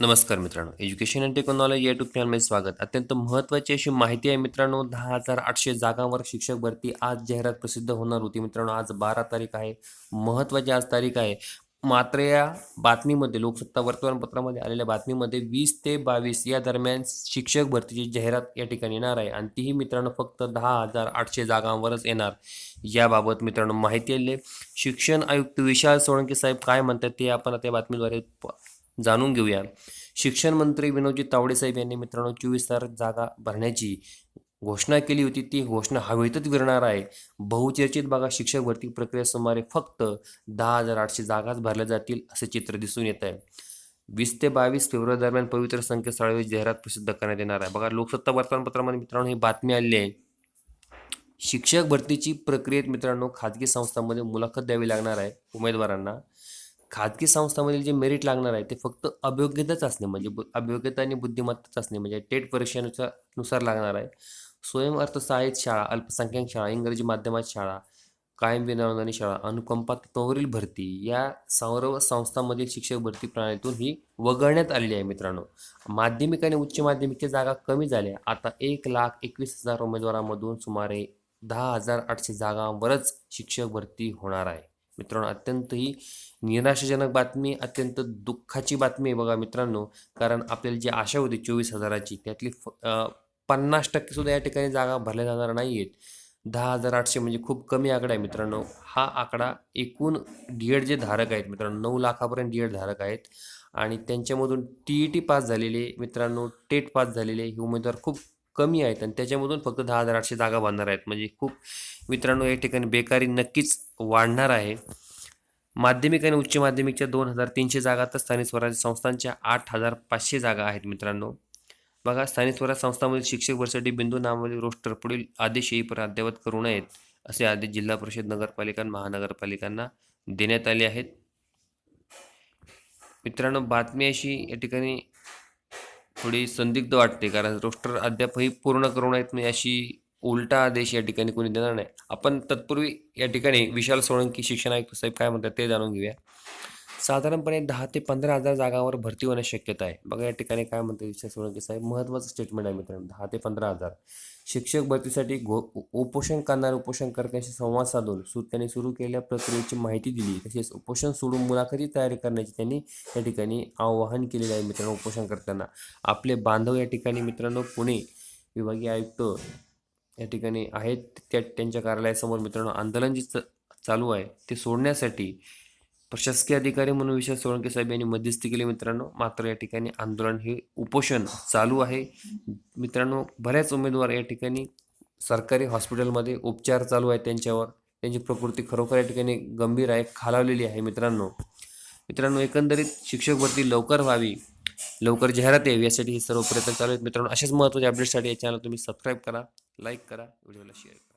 नमस्कार मित्रांनो. Education and technology YouTube चॅनलमध्ये स्वागत. अत्यंत महत्त्वाची अशी माहिती आहे मित्रांनो दहा हजार आठशे जागांवर शिक्षक भरती आज जाहिरात प्रसिद्ध होणार होती मित्रांनो. आज बारा तारीख आहे महत्त्वाची आज तारीख आहे. मात्र या बातमीमध्ये लोकसत्ता वर्तमानपत्रामध्ये आलेल्या बातमीमध्ये वीस ते बावीस या दरम्यान शिक्षक भरतीची जाहिरात या ठिकाणी येणार आहे. आणि तीही मित्रांनो फक्त दहा हजार आठशे जागांवरच येणार. याबाबत मित्रांनो माहिती आली शिक्षण आयुक्त विशाल सोळंके साहेब काय म्हणतात ते आपण आता या बातमीद्वारे जाणून घेऊया. शिक्षण मंत्री विनोदजी तावडे साहेब यांनी मित्रांनो चोवीस हजार जागा भरण्याची घोषणा केली होती. ती घोषणा हवेतच विरणार आहे. बहुचर्चित बघा शिक्षक भरती प्रक्रिया सुमारे फक्त दहा हजार आठशे जागाच भरल्या जातील असे चित्र दिसून येत आहे. वीस ते बावीस फेब्रुवारी दरम्यान पवित्र संकेतस्थळावर जाहिरात प्रसिद्ध करण्यात येणार आहे. बघा लोकसत्ता वर्तमानपत्रामध्ये मित्रांनो ही बातमी आलेली आहे. शिक्षक भरतीची प्रक्रियेत मित्रांनो खाजगी संस्थांमध्ये मुलाखत द्यावी लागणार आहे उमेदवारांना. खाजगी संस्थांमधील जे मेरिट लागणार आहे ते फक्त अभियोग्यताच असणे म्हणजे बु- अभियोग्यता आणि बुद्धिमत्ताच असणे म्हणजे टेट परीक्षेनुसार नुसार लागणार आहे. स्वयं अर्थसहाय्यित शाळा अल्पसंख्याक शाळा इंग्रजी माध्यमात शाळा कायम विनानोंदणी शाळा अनुकंपा तत्वावरील भरती या सर्व संस्थांमधील शिक्षक भरती प्रणालीतून ही वगळण्यात आलेली आहे मित्रांनो. माध्यमिक आणि उच्च माध्यमिकच्या जागा कमी झाल्या आता एक लाख एकवीस हजार उमेदवारांमधून सुमारे दहा हजार आठशे जागांवरच शिक्षक भरती होणार आहे. मित्रांनो अत्यंत ही निराशाजनक बातमी अत्यंत दुःखाची बातमी आहे बघा मित्रांनो. कारण आपल्याला जी आशा होती चोवीस हजाराची त्यातली फ- पन्नास टक्के सुद्धा या ठिकाणी जागा भरल्या जाणार नाही आहेत दहा हजार आठशे म्हणजे खूप कमी आकडा आहे मित्रांनो. हा आकडा एकूण डीएड जे धारक आहेत मित्रांनो नऊ लाखापर्यंत डी धारक आहेत. आणि त्यांच्यामधून टी ई टी पास झालेले मित्रांनो टेट पास झालेले हे उमेदवार खूप कमी आहेत आणि त्याच्यामधून फक्त दहा हजार आठशे जागा बांधणार आहेत. म्हणजे खूप मित्रांनो या ठिकाणी बेकारी नक्कीच वाढणार आहे. माध्यमिक आणि उच्च माध्यमिकच्या दोन हजार तीनशे जागा तर स्थानिक स्वराज्य संस्थांच्या आठ हजार पाचशे जागा आहेत मित्रांनो. बघा स्थानिक स्वराज्य संस्थांमधील शिक्षक भरसाठी बिंदू नावावरील रोस्टर पुढील आदेश येईपर्यंत अद्ययावत करू नयेत असे आदेश जिल्हा परिषद नगरपालिका महानगरपालिकांना देण्यात आले आहेत. मित्रांनो बातमी अशी या ठिकाणी थोडी संदिग्ध वाटते कारण रोस्टर अद्यापही पूर्ण करू नयेत म्हणजे अशी उलटा आदेश या ठिकाणी कोणी देणार नाही. आपण तत्पूर्वी या ठिकाणी विशाल सोळंकी शिक्षण आयुक्त साहेब काय म्हणतात ते जाणून घेऊया. साधारणपणे दहा ते पंधरा हजार जागांवर भरती होण्याची शक्यता आहे. बघा या ठिकाणी काय म्हणते विशाल म्हणजे सोळंकी साहेब महत्त्वाचं स्टेटमेंट आहे मित्रांनो दहा ते पंधरा हजार. शिक्षक भरतीसाठी घो उपोषण करणारे उपोषणकर्त्यांशी संवाद साधून सु त्यांनी सुरू केलेल्या प्रक्रियेची माहिती दिली. तसेच उपोषण सोडून मुलाखती तयारी करण्याची त्यांनी या ठिकाणी आवाहन केलेले आहे मित्रांनो उपोषणकर्त्यांना. आपले बांधव या ठिकाणी मित्रांनो पुणे विभागीय आयुक्त या ठिकाणी आहेत. त्या त्यांच्या कार्यालयासमोर मित्रांनो आंदोलन जे च- चालू आहे ते सोडण्यासाठी प्रशासकीय अधिकारी म्हणून विशाल सोळंके साहेब यांनी मध्यस्थी केली. मित्रांनो मात्र या ठिकाणी आंदोलन हे उपोषण चालू आहे. मित्रांनो बऱ्याच उमेदवार या ठिकाणी सरकारी हॉस्पिटलमध्ये उपचार चालू आहेत त्यांच्यावर. त्यांची प्रकृती खरोखर या ठिकाणी गंभीर आहे खालावलेली आहे. मित्रांनो मित्रांनो एकंदरीत शिक्षक भरती लवकर व्हावी लवकर जाहिरात यावी यासाठी हे सर्व प्रयत्न चालू आहेत. मित्रांनो अशाच महत्त्वाच्या अपडेटसाठी या चॅनल तुम्ही सबस्क्राईब करा लाईक करा व्हिडिओला शेअर करा.